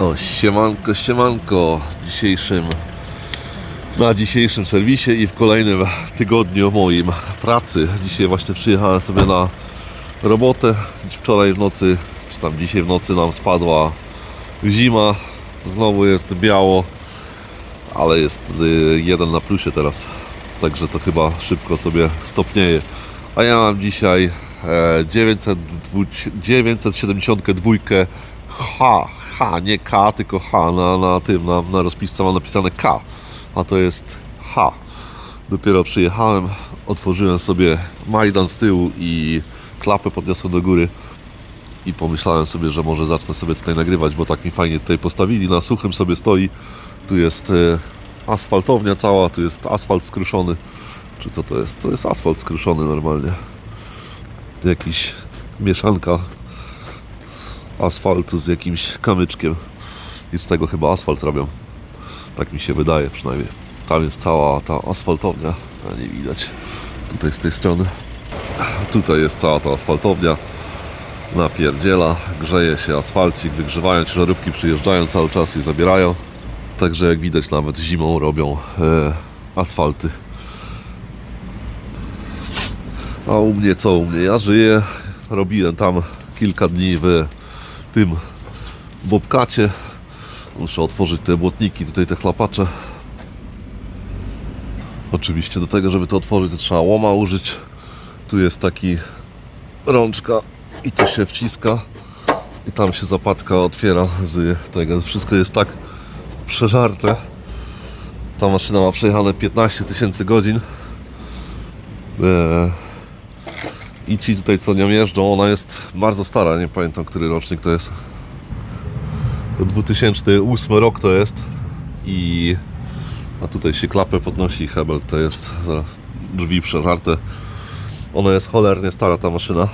O, siemanko, siemanko. Dzisiejszym, na dzisiejszym serwisie i w kolejnym tygodniu moim pracy. Dzisiaj właśnie przyjechałem sobie na robotę. Wczoraj w nocy, czy tam dzisiaj w nocy nam spadła zima. Znowu jest biało, ale jest y, jeden na plusie teraz. Także to chyba szybko sobie stopnieje. A ja mam dzisiaj e, 902, 972 H, H, nie K, tylko H na, na tym, na, na rozpisce mam napisane K, a to jest H. Dopiero przyjechałem, otworzyłem sobie Majdan z tyłu i klapę podniosłem do góry i pomyślałem sobie, że może zacznę sobie tutaj nagrywać, bo tak mi fajnie tutaj postawili, na suchym sobie stoi, tu jest e, asfaltownia cała, tu jest asfalt skruszony, czy co to jest? To jest asfalt skruszony normalnie. Jakiś mieszanka asfaltu z jakimś kamyczkiem i z tego chyba asfalt robią. Tak mi się wydaje przynajmniej. Tam jest cała ta asfaltownia, a nie widać tutaj z tej strony. Tutaj jest cała ta asfaltownia. Napierdziela, grzeje się asfalcik, wygrzewają ciężarówki, przyjeżdżają cały czas i zabierają. Także jak widać nawet zimą robią e, asfalty. A u mnie co? U mnie ja żyję. Robiłem tam kilka dni w tym bobkacie. Muszę otworzyć te błotniki, tutaj te chlapacze. Oczywiście do tego, żeby to otworzyć, to trzeba łoma użyć. Tu jest taki rączka i to się wciska i tam się zapadka otwiera z tego. Wszystko jest tak przeżarte. Ta maszyna ma przejechane 15 tysięcy godzin. Eee, i ci tutaj co nią jeżdżą, ona jest bardzo stara, nie pamiętam który rocznik to jest. 2008 rok to jest i a tutaj się klapę podnosi hebel, to jest zaraz, drzwi przeżarte. Ona jest cholernie stara ta maszyna,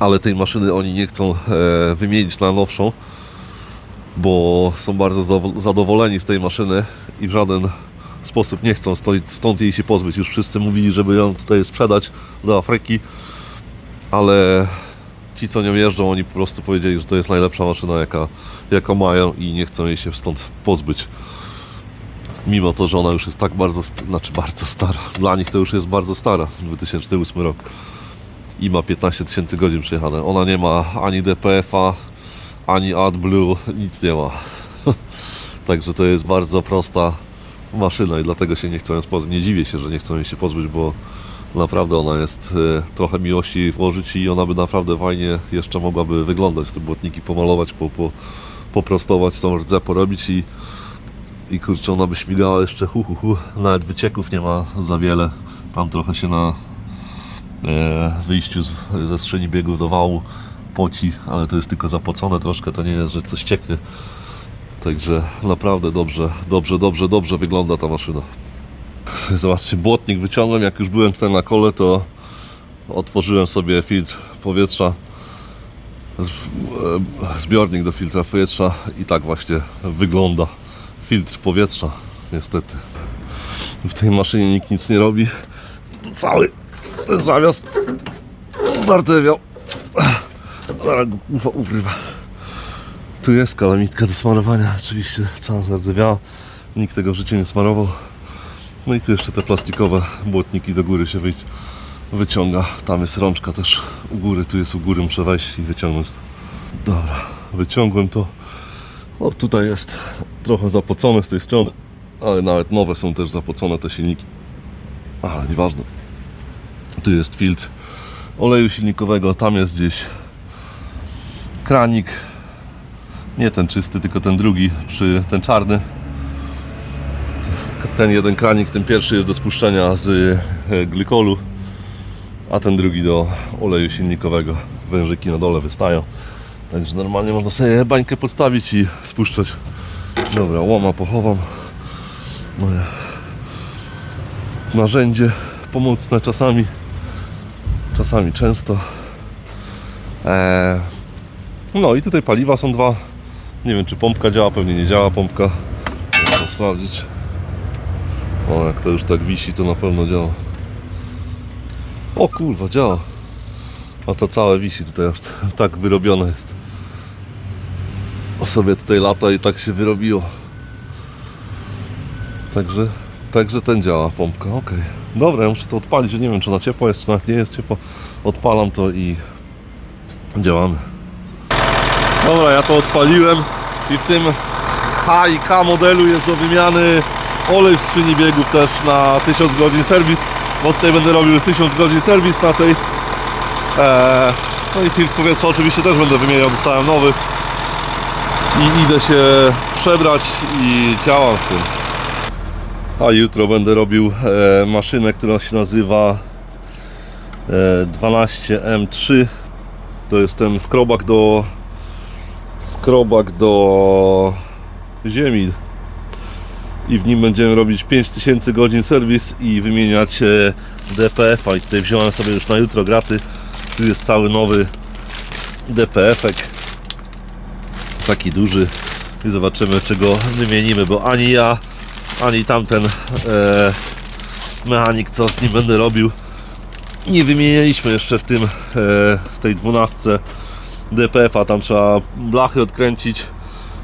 ale tej maszyny oni nie chcą e, wymienić na nowszą, bo są bardzo zadowo- zadowoleni z tej maszyny i w żaden sposób nie chcą stąd, stąd jej się pozbyć. Już wszyscy mówili, żeby ją tutaj sprzedać do Afryki, ale ci co nią jeżdżą, oni po prostu powiedzieli, że to jest najlepsza maszyna jaka, jaką mają i nie chcą jej się stąd pozbyć. Mimo to, że ona już jest tak bardzo, znaczy bardzo stara. Dla nich to już jest bardzo stara, 2008 rok. I ma 15 tysięcy godzin przejechane. Ona nie ma ani DPF-a, ani AdBlue, nic nie ma. Także to jest bardzo prosta maszyna i dlatego się nie chcą ją pozbyć. Nie dziwię się, że nie chcą jej się pozbyć, bo naprawdę ona jest e, trochę miłości włożyć i ona by naprawdę fajnie jeszcze mogłaby wyglądać. Te błotniki pomalować, po, po, poprostować, tą rdzę porobić i, i kurczę, ona by śmigała jeszcze hu, hu, hu. Nawet wycieków nie ma za wiele. Tam trochę się na e, wyjściu z, ze skrzyni biegów do wału poci, ale to jest tylko zapocone troszkę, to nie jest, że coś cieknie. Także naprawdę dobrze, dobrze, dobrze, dobrze wygląda ta maszyna. Zobaczcie, błotnik wyciągłem, jak już byłem tutaj na kole, to otworzyłem sobie filtr powietrza, e, zbiornik do filtra powietrza i tak właśnie wygląda filtr powietrza, niestety. W tej maszynie nikt nic nie robi. Cały ten zawias zardewiał. Zaraz go ukrywa. Tu jest kalamitka do smarowania, oczywiście cała zardzewiała. Nikt tego w życiu nie smarował. No i tu jeszcze te plastikowe błotniki do góry się wy, wyciąga. Tam jest rączka też u góry, tu jest u góry, muszę wejść i wyciągnąć. Dobra, wyciągłem to. O, tutaj jest trochę zapocone z tej strony, ale nawet nowe są też zapocone te silniki. Ale nieważne. Tu jest filtr oleju silnikowego, tam jest gdzieś kranik nie ten czysty, tylko ten drugi, przy ten czarny. Ten jeden kranik, ten pierwszy jest do spuszczenia z e, glykolu, a ten drugi do oleju silnikowego. Wężyki na dole wystają. Także normalnie można sobie bańkę podstawić i spuszczać. Dobra, łoma pochowam. Moje narzędzie pomocne czasami, czasami często. Eee, no i tutaj paliwa są dwa. Nie wiem czy pompka działa, pewnie nie działa pompka. Muszę sprawdzić. O, jak to już tak wisi, to na pewno działa. O kurwa, działa. A to całe wisi tutaj aż tak wyrobione jest. sobie tutaj lata i tak się wyrobiło. Także, także ten działa pompka, ok. Dobra, ja muszę to odpalić, nie wiem czy na ciepło jest, czy na nie jest ciepło. Odpalam to i działamy. Dobra, ja to odpaliłem i w tym H i K modelu jest do wymiany olej w skrzyni biegów też na 1000 godzin serwis, bo tutaj będę robił 1000 godzin serwis na tej. Eee, no i filtr powietrza oczywiście też będę wymieniał, dostałem nowy. I idę się przebrać i działam w tym. A jutro będę robił e, maszynę, która się nazywa e, 12M3 to jest ten skrobak do skrobak do ziemi. I w nim będziemy robić 5000 godzin serwis i wymieniać e, DPF-a i tutaj wziąłem sobie już na jutro graty. Tu jest cały nowy DPF-ek taki duży. I zobaczymy czego wymienimy, bo ani ja ani tamten e, mechanik co z nim będę robił nie wymienialiśmy jeszcze w tym e, w tej dwunastce DPF-a, tam trzeba blachy odkręcić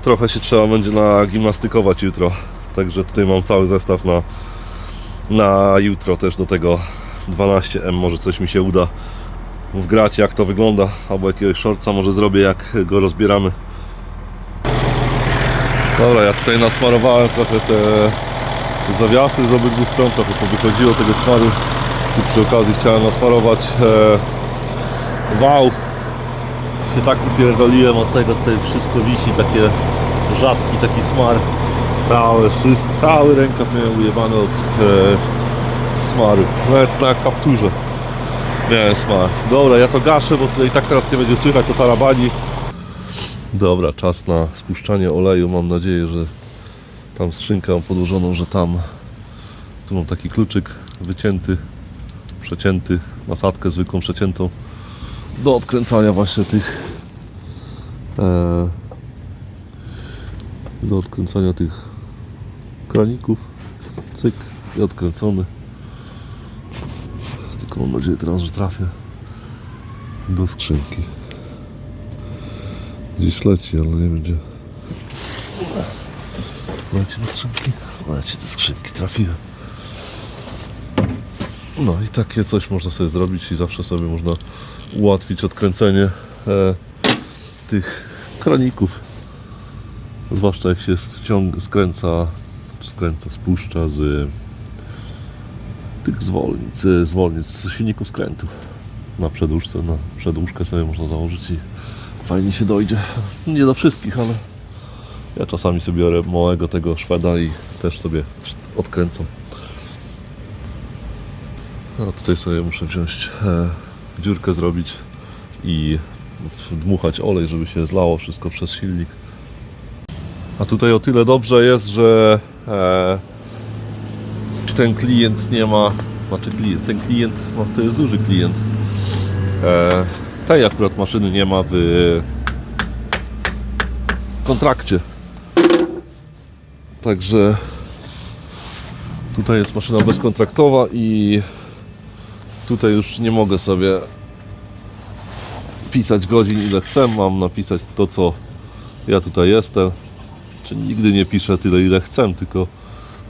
trochę się trzeba będzie nagimnastykować jutro także tutaj mam cały zestaw na, na jutro też do tego 12M może coś mi się uda wgrać jak to wygląda albo jakiegoś shortsa może zrobię jak go rozbieramy Dobra, ja tutaj nasmarowałem trochę te zawiasy z obydwu stron, trochę powychodziło tego smaru. Tu przy okazji chciałem nasmarować e, wał. Się tak upierdoliłem od tego, tutaj wszystko wisi, takie rzadki taki smar. Cały, wszystko, cały rękaw miałem ujebany od e, smaru. Nawet na kapturze miałem smar. Dobra, ja to gaszę, bo tutaj tak teraz nie będzie słychać, to tarabani. Dobra, czas na spuszczanie oleju. Mam nadzieję, że tam skrzynkę mam podłożoną, że tam. Tu mam taki kluczyk wycięty, przecięty, nasadkę zwykłą przeciętą do odkręcania właśnie tych e, do odkręcania tych kraników. Cyk i odkręcony. Tylko mam nadzieję teraz, że trafię do skrzynki. Gdzieś leci, ale nie będzie. Leci do skrzynki? Leci do skrzynki, trafiłem. No i takie coś można sobie zrobić i zawsze sobie można ułatwić odkręcenie e, tych kraników. Zwłaszcza jak się skręca, skręca, spuszcza z tych zwolnic, e, zwolnic z silników skrętów. Na przedłużce, na przedłużkę sobie można założyć i fajnie się dojdzie. Nie do wszystkich, ale ja czasami sobie biorę małego tego szweda i też sobie odkręcam. A tutaj sobie muszę wziąć e, dziurkę zrobić i dmuchać olej, żeby się zlało wszystko przez silnik. A tutaj o tyle dobrze jest, że e, ten klient nie ma, znaczy klient, ten klient, no to jest duży klient. E, tej akurat maszyny nie ma w kontrakcie. Także tutaj jest maszyna bezkontraktowa i tutaj już nie mogę sobie pisać godzin ile chcę. Mam napisać to, co ja tutaj jestem. Czy nigdy nie piszę tyle, ile chcę, tylko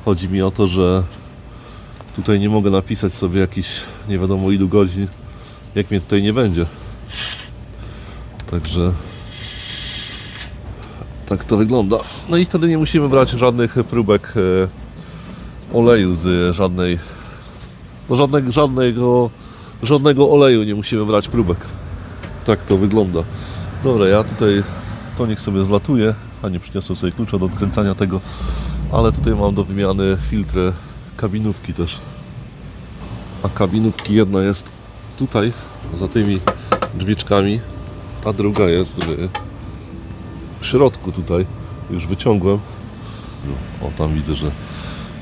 chodzi mi o to, że tutaj nie mogę napisać sobie jakiś nie wiadomo ilu godzin, jak mnie tutaj nie będzie. Także tak to wygląda. No i wtedy nie musimy brać żadnych próbek e, oleju z żadnej żadnego, żadnego żadnego oleju nie musimy brać próbek. Tak to wygląda. Dobra, ja tutaj to niech sobie zlatuje, a nie przyniosłem sobie klucza do odkręcania tego, ale tutaj mam do wymiany filtry kabinówki też. A kabinówki jedna jest tutaj, za tymi drzwiczkami, a druga jest w środku tutaj. Już wyciągłem. No, o, tam widzę, że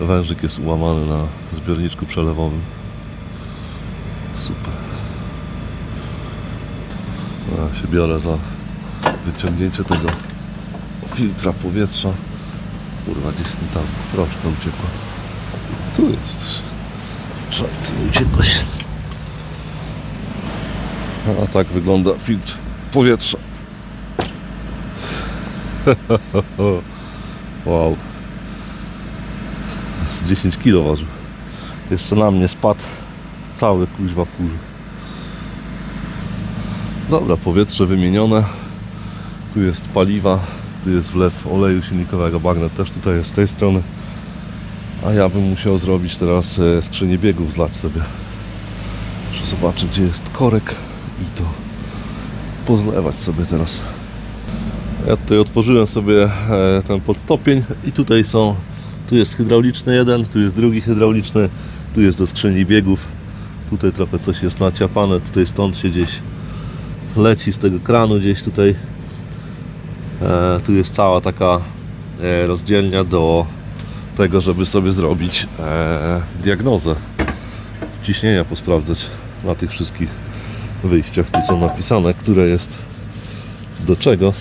wężyk jest ułamany na zbiorniczku przelewowym. Super. Ja się biorę za wyciągnięcie tego filtra powietrza. Kurwa, gdzieś mi tam rączka uciekła. Tu jest. Ty nie uciekłeś? A tak wygląda filtr powietrza. wow. Z 10 kg ważył. Jeszcze na mnie spadł cały kuźwa w kurze. Dobra, powietrze wymienione. Tu jest paliwa, tu jest wlew oleju silnikowego, bagnet też tutaj jest z tej strony. A ja bym musiał zrobić teraz e, skrzynię biegów, zlać sobie. Muszę zobaczyć, gdzie jest korek i to pozlewać sobie teraz. Ja tutaj otworzyłem sobie e, ten podstopień i tutaj są, tu jest hydrauliczny jeden, tu jest drugi hydrauliczny, tu jest do skrzyni biegów. Tutaj trochę coś jest naciapane, tutaj stąd się gdzieś leci z tego kranu gdzieś tutaj. E, tu jest cała taka e, rozdzielnia do tego, żeby sobie zrobić e, diagnozę ciśnienia posprawdzać na tych wszystkich wyjściach. Tu są napisane, które jest do czego.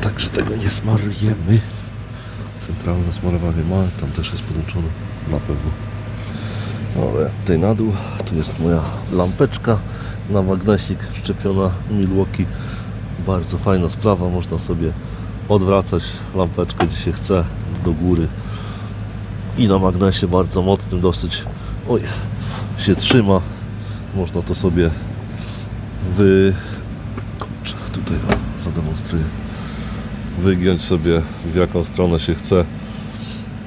Także tego nie smarujemy. Centralne smarowanie ma, tam też jest podłączone na pewno. Dobra, tutaj na dół, tu jest moja lampeczka na magnesik wszczepiona Milwaukee. Bardzo fajna sprawa, można sobie odwracać lampeczkę gdzie się chce do góry. I na magnesie bardzo mocnym dosyć. Oj, się trzyma. Można to sobie wy kurczę, tutaj zademonstruję. Wygiąć sobie w jaką stronę się chce.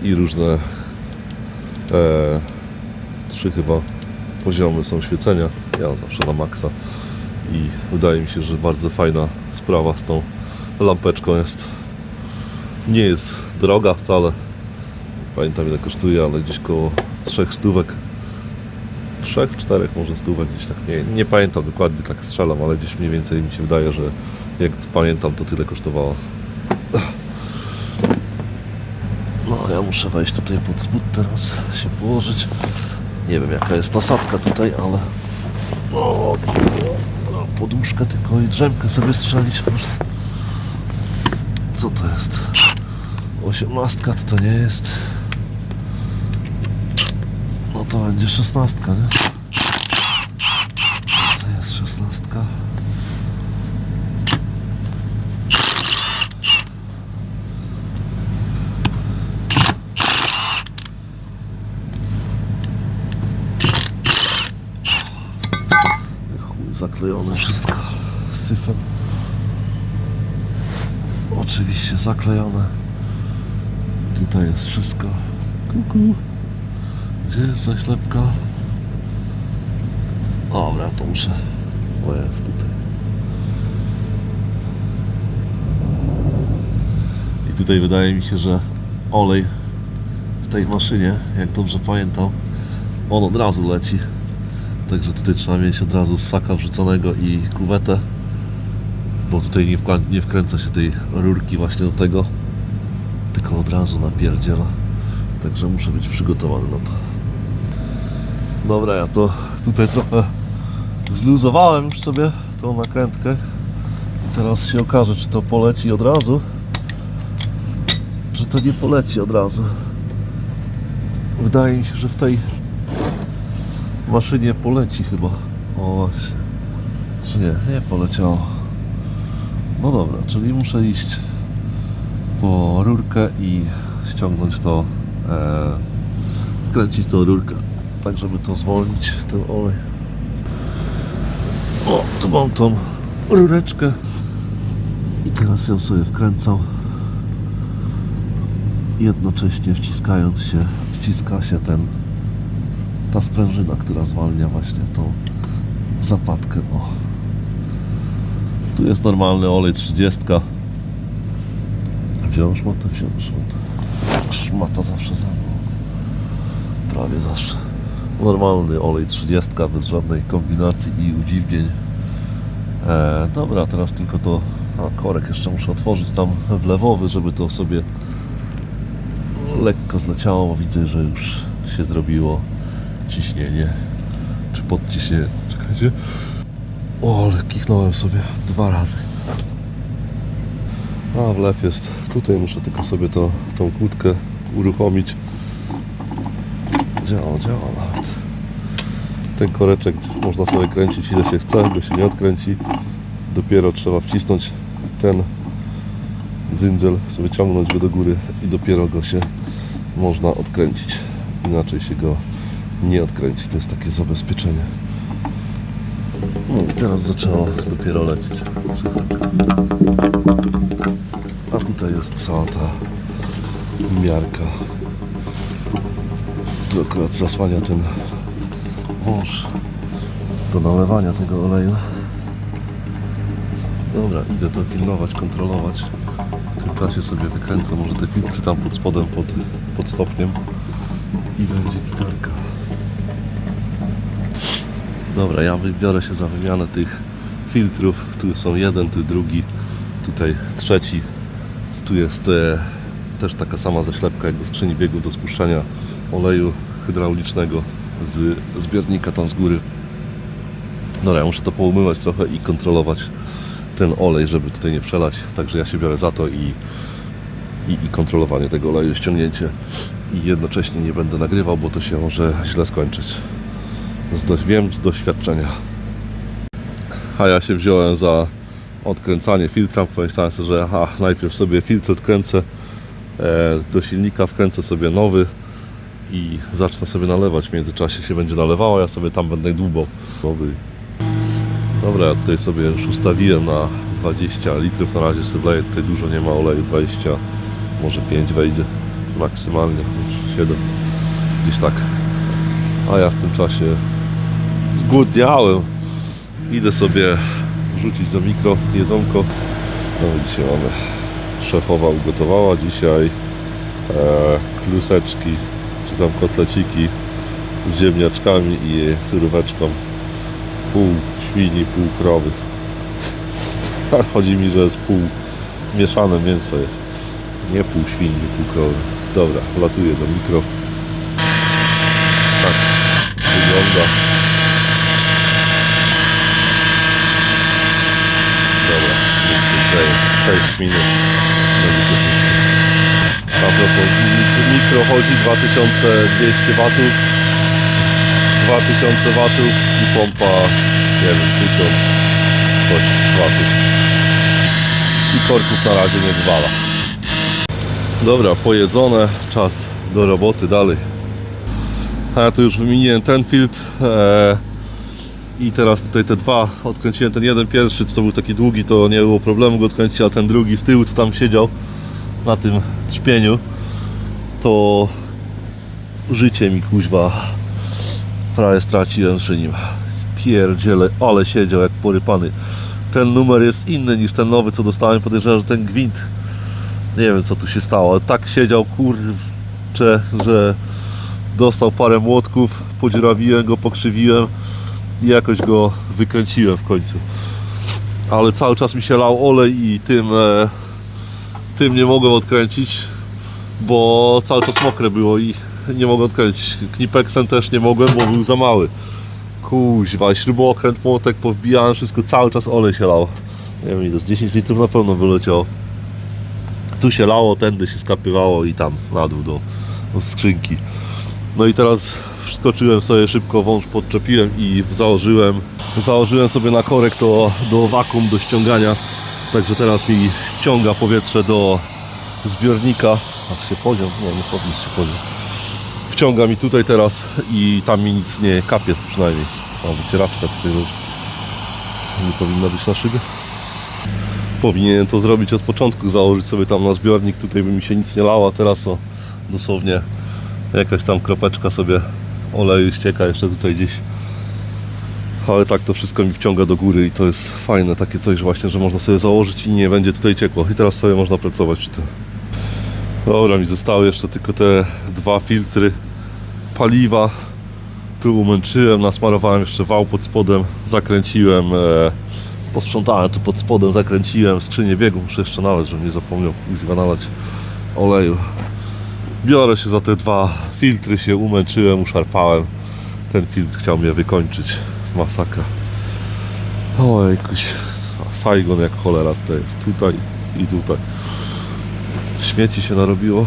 I różne e, trzy chyba poziomy są świecenia. Ja zawsze na maksa. I wydaje mi się, że bardzo fajna sprawa z tą lampeczką jest. Nie jest droga wcale. Pamiętam ile kosztuje, ale gdzieś koło trzech stówek. Trzech, czterech może stówek gdzieś tak, nie, nie pamiętam dokładnie, tak strzelam, ale gdzieś mniej więcej mi się wydaje, że jak pamiętam to tyle kosztowało no ja muszę wejść tutaj pod spód teraz, się położyć nie wiem jaka jest nasadka tutaj, ale o no, poduszkę tylko i drzemkę sobie strzelić można co to jest? Osiemnastka to, to nie jest. No to będzie szesnastka, nie? To jest szesnastka. Chuj, zaklejone wszystko syfem. Oczywiście zaklejone. Tutaj jest wszystko. Kuku. Gdzie jest zaślepka? Dobra, to muszę. O jest tutaj. I tutaj wydaje mi się, że olej w tej maszynie, jak dobrze pamiętam, on od razu leci. Także tutaj trzeba mieć od razu ssaka wrzuconego i kuwetę bo tutaj nie, nie wkręca się tej rurki właśnie do tego, tylko od razu napierdziela. Także muszę być przygotowany na to. Dobra, ja to tutaj trochę zluzowałem już sobie tą nakrętkę. I teraz się okaże, czy to poleci od razu, czy to nie poleci od razu. Wydaje mi się, że w tej maszynie poleci chyba. O właśnie. Czy nie? Nie poleciało. No dobra, czyli muszę iść po rurkę i ściągnąć to, e, kręcić tą rurkę, tak żeby to zwolnić, ten olej. O, tu mam tą rureczkę i teraz ją sobie wkręcam. Jednocześnie wciskając się, wciska się ten, ta sprężyna, która zwalnia właśnie tą zapadkę. O. Tu jest normalny olej 30. Wziął szmatę, wziął szmatę. Szmata zawsze za mną. Prawie zawsze. Normalny olej 30 bez żadnej kombinacji i udziwnień. E, dobra, teraz tylko to. A korek jeszcze muszę otworzyć tam wlewowy, żeby to sobie lekko zleciało, bo widzę, że już się zrobiło ciśnienie. Czy podciśnienie. Czekajcie. O, ale kichnąłem sobie dwa razy. A wlew jest. Tutaj muszę tylko sobie to, tą kłódkę uruchomić. Działa, działa nawet. Ten koreczek można sobie kręcić ile się chce, bo się nie odkręci. Dopiero trzeba wcisnąć ten dzyndzel, żeby ciągnąć go do góry i dopiero go się można odkręcić. Inaczej się go nie odkręci. To jest takie zabezpieczenie. No i teraz zaczęło dopiero lecieć. A tutaj jest cała ta miarka. Tu akurat zasłania ten wąż do nalewania tego oleju. Dobra, idę to pilnować, kontrolować. W tym czasie sobie wykręcę może te filtry tam pod spodem, pod, pod stopniem i będzie gitarka. Dobra, ja wybiorę się za wymianę tych filtrów. Tu są jeden, tu drugi, tutaj trzeci. Tu jest e, też taka sama zaślepka jak do skrzyni biegów do spuszczania oleju hydraulicznego z zbiornika tam z góry. Dobra, ja muszę to poumywać trochę i kontrolować ten olej, żeby tutaj nie przelać. Także ja się biorę za to i, i, i kontrolowanie tego oleju, ściągnięcie i jednocześnie nie będę nagrywał, bo to się może źle skończyć. Z wiem z doświadczenia. A ja się wziąłem za odkręcanie filtra. Pomyślałem sobie, że aha, najpierw sobie filtr odkręcę e, do silnika, wkręcę sobie nowy i zacznę sobie nalewać. W międzyczasie się będzie nalewało, ja sobie tam będę dłubał. Dobra, ja tutaj sobie już ustawiłem na 20 litrów. Na razie sobie wleję, tutaj dużo nie ma oleju, 20, może 5 wejdzie maksymalnie, może 7, gdzieś tak. A ja w tym czasie zgłodniałem. Idę sobie wrzucić do mikro jedzonko. No i dzisiaj mamy szefowa ugotowała dzisiaj e, kluseczki, czy tam kotleciki z ziemniaczkami i suróweczką. Pół świni, pół krowy. Chodzi mi, że jest pół mieszane mięso jest. Nie pół świni, pół krowy. Dobra, latuję do mikro. Tak wygląda. Dobra, już 6 minut. A propos, mi- mikro chodzi 2200 watów. 2000 watów i pompa, nie wiem, 1000 coś watów. I korków na razie nie wywala. Dobra, pojedzone, czas do roboty dalej. A ja tu już wymieniłem ten filtr e, i teraz tutaj te dwa odkręciłem. Ten jeden pierwszy, co był taki długi, to nie było problemu go odkręcić, a ten drugi z tyłu, co tam siedział na tym trzpieniu, to życie mi kuźwa prawie straciłem przy nim. Pierdziele, ale siedział jak porypany. Ten numer jest inny niż ten nowy, co dostałem. Podejrzewam, że ten gwint, nie wiem co tu się stało, ale tak siedział, kurczę, że dostał parę młotków, podziurawiłem go, pokrzywiłem i jakoś go wykręciłem w końcu. Ale cały czas mi się lał olej i tym, e, tym nie mogłem odkręcić, bo cały czas mokre było i nie mogłem odkręcić. Knipeksem też nie mogłem, bo był za mały. Kuźwa, śrubokręt, młotek powbijałem, wszystko, cały czas olej się lał. Nie wiem, ile z 10 litrów na pewno wyleciało. Tu się lało, tędy się skapywało i tam na dół do, do skrzynki. No i teraz wskoczyłem sobie szybko, wąż podczepiłem i założyłem, założyłem sobie na korek to do wakum, do ściągania. Także teraz mi ściąga powietrze do zbiornika. A się poziom? Nie, nie podniósł się poziom. Wciąga mi tutaj teraz i tam mi nic nie kapie przynajmniej. A wycieraczka tutaj leży. Nie powinna być na szybie. Powinienem to zrobić od początku, założyć sobie tam na zbiornik, tutaj by mi się nic nie lało, teraz o dosłownie jakaś tam kropeczka sobie oleju ścieka jeszcze tutaj gdzieś. Ale tak to wszystko mi wciąga do góry i to jest fajne takie coś, właśnie, że można sobie założyć i nie będzie tutaj ciekło. I teraz sobie można pracować przy tym. Dobra, mi zostały jeszcze tylko te dwa filtry paliwa. Tu umęczyłem, nasmarowałem jeszcze wał pod spodem, zakręciłem, e, posprzątałem tu pod spodem, zakręciłem skrzynię biegów, muszę jeszcze nalać, żebym nie zapomniał kuźwa nalać oleju. Biorę się za te dwa filtry, się umęczyłem, uszarpałem. Ten filtr chciał mnie wykończyć. Masakra. Ojkuś. Saigon jak cholera tutaj. Tutaj i tutaj. Śmieci się narobiło.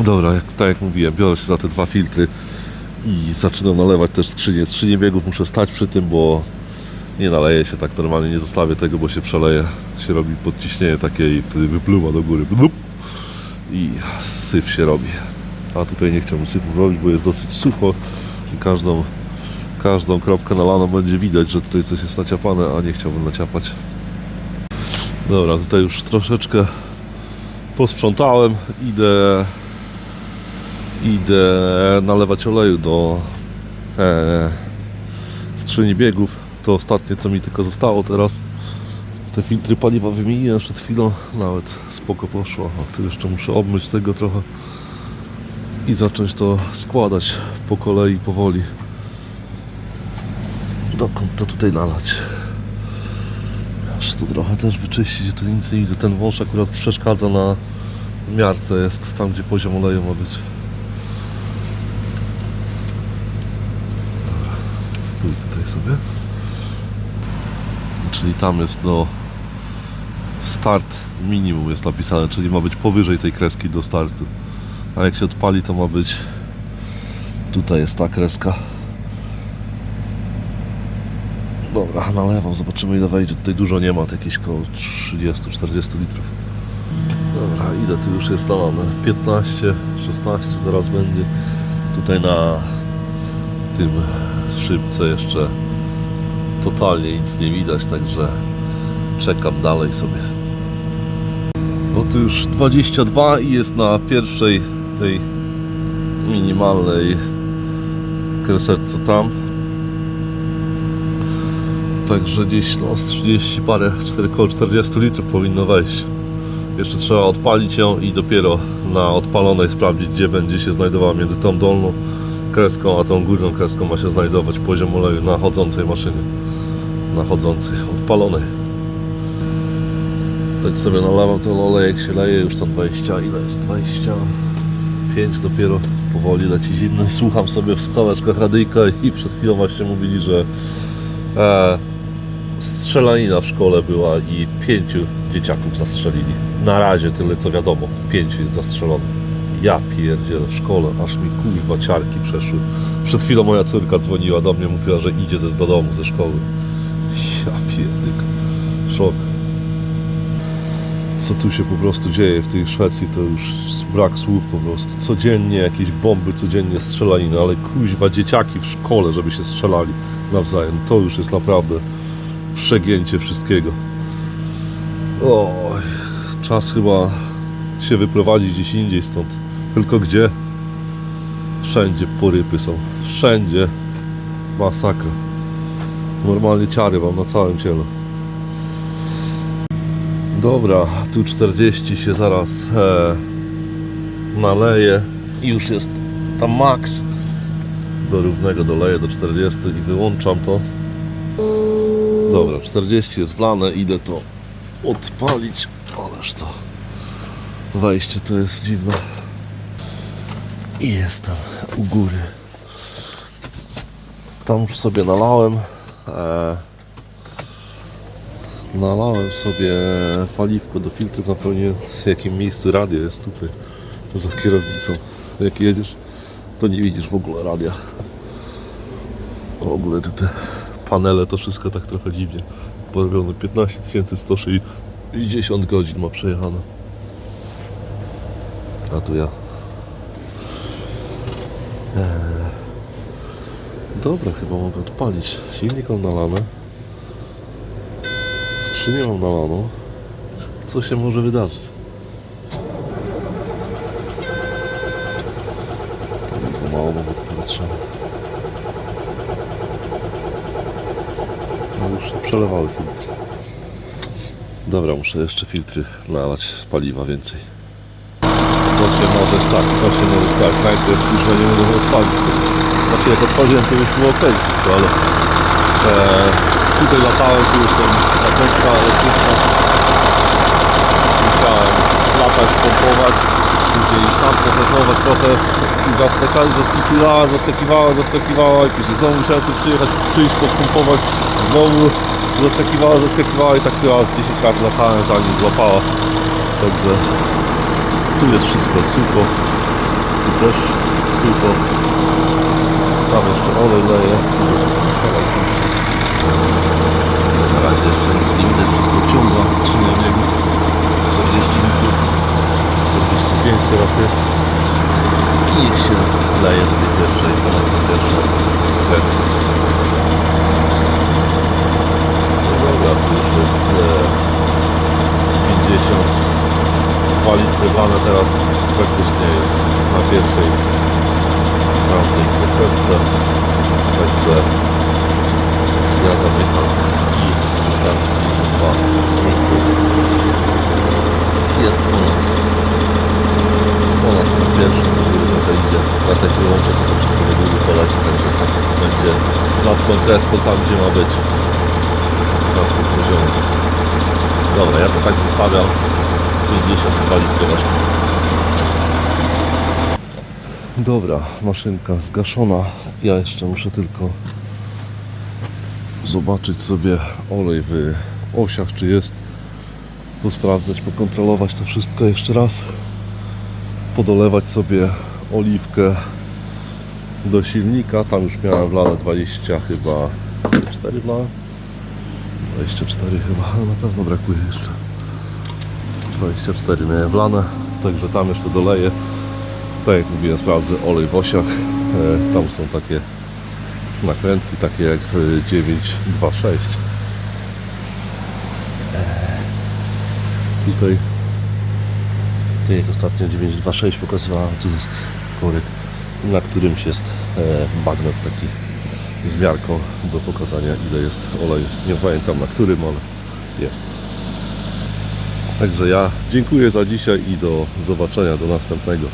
Dobra, jak, tak jak mówiłem, biorę się za te dwa filtry i zaczynam nalewać też skrzynię. Skrzynię biegów muszę stać przy tym, bo Nie naleje się tak normalnie, nie zostawię tego, bo się przeleje. Się robi podciśnienie takie i wtedy wypluwa do góry. Blup. I syf się robi. A tutaj nie chciałbym syfu robić, bo jest dosyć sucho i każdą, każdą kropkę nalaną będzie widać, że tutaj coś jest naciapane, a nie chciałbym naciapać. Dobra, tutaj już troszeczkę posprzątałem. Idę idę nalewać oleju do e, skrzyni biegów. To ostatnie co mi tylko zostało teraz. Te filtry paliwa wymieniłem przed chwilą. Nawet spoko poszło. A tu jeszcze muszę obmyć tego trochę i zacząć to składać po kolei powoli. Dokąd to tutaj nalać? Aż tu trochę też wyczyścić, tu nic nie widzę. Ten wąż akurat przeszkadza na miarce jest, tam gdzie poziom oleju ma być. Dobra, stój tutaj sobie. Czyli tam jest do start minimum jest napisane, czyli ma być powyżej tej kreski do startu. A jak się odpali to ma być tutaj jest ta kreska. Dobra, nalewam, zobaczymy ile wejdzie. Tutaj dużo nie ma, to jakieś koło 30-40 litrów. Dobra, ile tu już jest nalane? 15, 16 zaraz będzie. Tutaj na tym szybce jeszcze totalnie nic nie widać, także czekam dalej sobie. No już 22 i jest na pierwszej tej minimalnej kresetce tam. Także gdzieś no z 30 parę, 4 koło 40 litrów powinno wejść. Jeszcze trzeba odpalić ją i dopiero na odpalonej sprawdzić gdzie będzie się znajdowała między tą dolną kreską a tą górną kreską ma się znajdować poziom oleju na chodzącej maszynie. Na chodzącej, odpalonej. Tak sobie nalewam ten olejek się leje już tam 20, ile jest? 25 dopiero powoli leci zimny. Słucham sobie w słuchaweczkach radyjka i przed chwilą właśnie mówili, że e, strzelanina w szkole była i pięciu dzieciaków zastrzelili. Na razie tyle co wiadomo, pięciu jest zastrzelonych. Ja pierdzielę w szkole, aż mi kurwa ciarki przeszły. Przed chwilą moja córka dzwoniła do mnie, mówiła, że idzie ze, do domu ze szkoły. Ja pierdyk. Szok. Co tu się po prostu dzieje w tej Szwecji, to już brak słów po prostu. Codziennie jakieś bomby, codziennie strzelaniny, ale kuźwa dzieciaki w szkole, żeby się strzelali nawzajem. To już jest naprawdę przegięcie wszystkiego. Oj, czas chyba się wyprowadzić gdzieś indziej stąd. Tylko gdzie? Wszędzie porypy są. Wszędzie. Masakra. Normalnie ciary mam na całym ciele. Dobra, tu 40 się zaraz e, naleje i już jest tam max. Do równego doleję do 40 i wyłączam to. Dobra, 40 jest wlane, idę to odpalić. Ależ to wejście to jest dziwne. I jestem u góry. Tam już sobie nalałem. E, nalałem sobie paliwko do filtrów. Napełniłem w jakim miejscu radio jest tutaj za kierownicą. Jak jedziesz, to nie widzisz w ogóle radia. W ogóle te panele to wszystko tak trochę dziwnie porobione. 15 160 godzin ma przejechane. A tu ja. Eee. Dobra, chyba mogę odpalić. Silnik mam nalane. Skrzynię mam nalaną. Co się może wydarzyć? Mało mam odpowietrzane. No już przelewały filtry. Dobra, muszę jeszcze filtry nalać paliwa więcej. Co się może stać, co się może stać. Najpierw już nie mogę odpalić. Znaczy jak odpaliłem to już było ok wszystko, ale e, tutaj latałem, tu już tam ta kątka elektryczna. Musiałem latać, pompować, później tam pompować trochę i zaskakiwała, zaskakiwała, zaskakiwała i później znowu musiałem tu przyjechać, przyjść, popompować, znowu zaskakiwała, zaskakiwała i tak chyba z 10 razy latałem zanim złapała. Także tu jest wszystko sucho, tu też sucho. Tam jeszcze olej leje. Razie jeszcze nic nie widać, wszystko wciąga, skrzynia biegów 40 litrów, 45 teraz jest i niech się leje do tej pierwszej, ponad tej pierwszej kreski. No dobra, tu już jest e, 52 litry wlane teraz praktycznie jest na pierwszej tamtej kreseczce. Także ja zamykam i wystarczy 2 litry jest, ponad ponad ten pierwszy, który trochę idzie. Teraz jak wyłączę, to to wszystko niedługo poleci, także tak będzie nad tą kreską tam, gdzie ma być. Na tym poziomie. Dobra, ja to tak zostawiam. 52 litry właśnie. Dobra, maszynka zgaszona. Ja jeszcze muszę tylko zobaczyć sobie olej w osiach, czy jest. Posprawdzać, pokontrolować to wszystko jeszcze raz. Podolewać sobie oliwkę do silnika. Tam już miałem wlane 20 chyba 4 wlane. 24 chyba, na pewno brakuje jeszcze. 24 miałem wlane, także tam jeszcze doleję. Tak jak mówiłem, sprawdzę olej w osiach. E, Tam są takie nakrętki, takie jak e, 926. E, Tutaj, tak jak ostatnio 926 pokazywałem, tu jest korek, na którymś jest e, bagnet taki z miarką do pokazania ile jest oleju. Nie pamiętam na którym, ale jest. Także ja dziękuję za dzisiaj i do zobaczenia, do następnego.